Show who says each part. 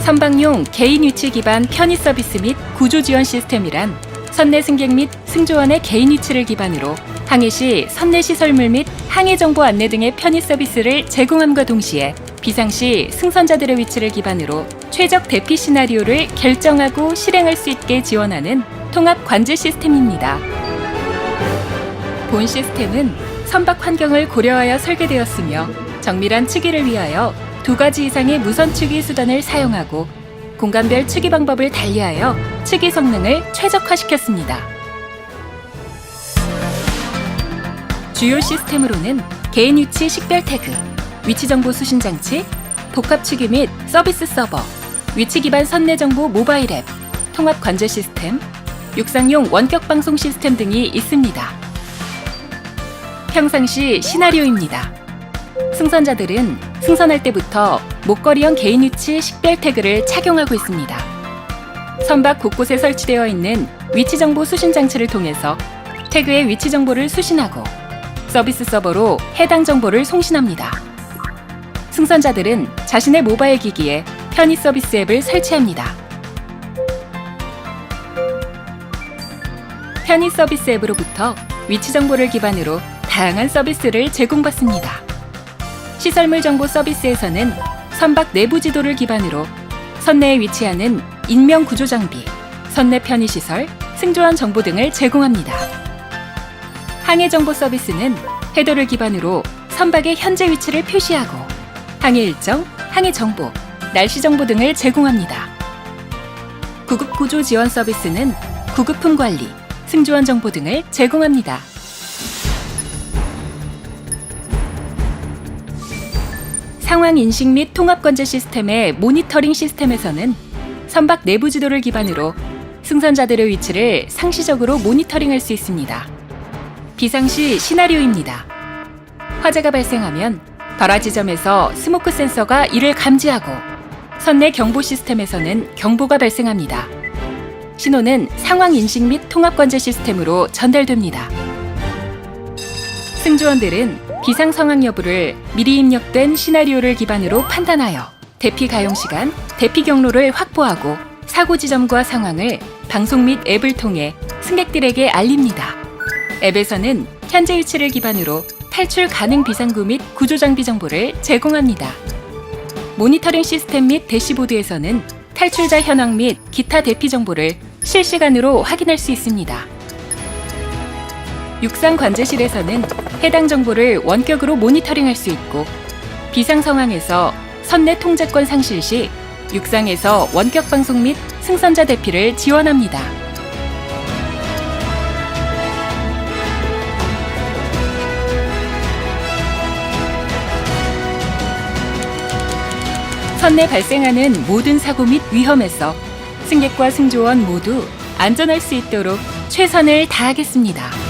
Speaker 1: 선박용 개인 위치 기반 편의 서비스 및 구조 지원 시스템이란 선내 승객 및 승조원의 개인 위치를 기반으로 항해 시 선내 시설물 및 항해 정보 안내 등의 편의 서비스를 제공함과 동시에 비상 시 승선자들의 위치를 기반으로 최적 대피 시나리오를 결정하고 실행할 수 있게 지원하는 통합 관제 시스템입니다. 본 시스템은 선박 환경을 고려하여 설계되었으며 정밀한 측위를 위하여 두 가지 이상의 무선 측위 수단을 사용하고 공간별 측위 방법을 달리하여 측위 성능을 최적화시켰습니다. 주요 시스템으로는 개인 위치 식별 태그, 위치 정보 수신 장치, 복합 측위 및 서비스 서버, 위치 기반 선내 정보 모바일 앱, 통합 관제 시스템, 육상용 원격 방송 시스템 등이 있습니다. 평상시 시나리오입니다. 승선자들은 승선할 때부터 목걸이형 개인 위치 식별 태그를 착용하고 있습니다. 선박 곳곳에 설치되어 있는 위치 정보 수신 장치를 통해서 태그의 위치 정보를 수신하고 서비스 서버로 해당 정보를 송신합니다. 승선자들은 자신의 모바일 기기에 편의 서비스 앱을 설치합니다. 편의 서비스 앱으로부터 위치 정보를 기반으로 다양한 서비스를 제공받습니다. 시설물 정보 서비스에서는 선박 내부 지도를 기반으로 선내에 위치하는 인명 구조 장비, 선내 편의 시설, 승조원 정보 등을 제공합니다. 항해 정보 서비스는 해도를 기반으로 선박의 현재 위치를 표시하고 항해 일정, 항해 정보, 날씨 정보 등을 제공합니다. 구급 구조 지원 서비스는 구급품 관리, 승조원 정보 등을 제공합니다. 상황 인식 및 통합 관제 시스템의 모니터링 시스템에서는 선박 내부 지도를 기반으로 승선자들의 위치를 상시적으로 모니터링할 수 있습니다. 비상시 시나리오입니다. 화재가 발생하면 발화 지점에서 스모크 센서가 이를 감지하고 선내 경보 시스템에서는 경보가 발생합니다. 신호는 상황 인식 및 통합 관제 시스템으로 전달됩니다. 승조원들은 비상 상황 여부를 미리 입력된 시나리오를 기반으로 판단하여 대피 가용 시간, 대피 경로를 확보하고 사고 지점과 상황을 방송 및 앱을 통해 승객들에게 알립니다. 앱에서는 현재 위치를 기반으로 탈출 가능 비상구 및 구조 장비 정보를 제공합니다. 모니터링 시스템 및 대시보드에서는 탈출자 현황 및 기타 대피 정보를 실시간으로 확인할 수 있습니다. 육상 관제실에서는 해당 정보를 원격으로 모니터링할 수 있고 비상 상황에서 선내 통제권 상실 시 육상에서 원격 방송 및 승선자 대피를 지원합니다. 선내 발생하는 모든 사고 및 위험에서 승객과 승조원 모두 안전할 수 있도록 최선을 다하겠습니다.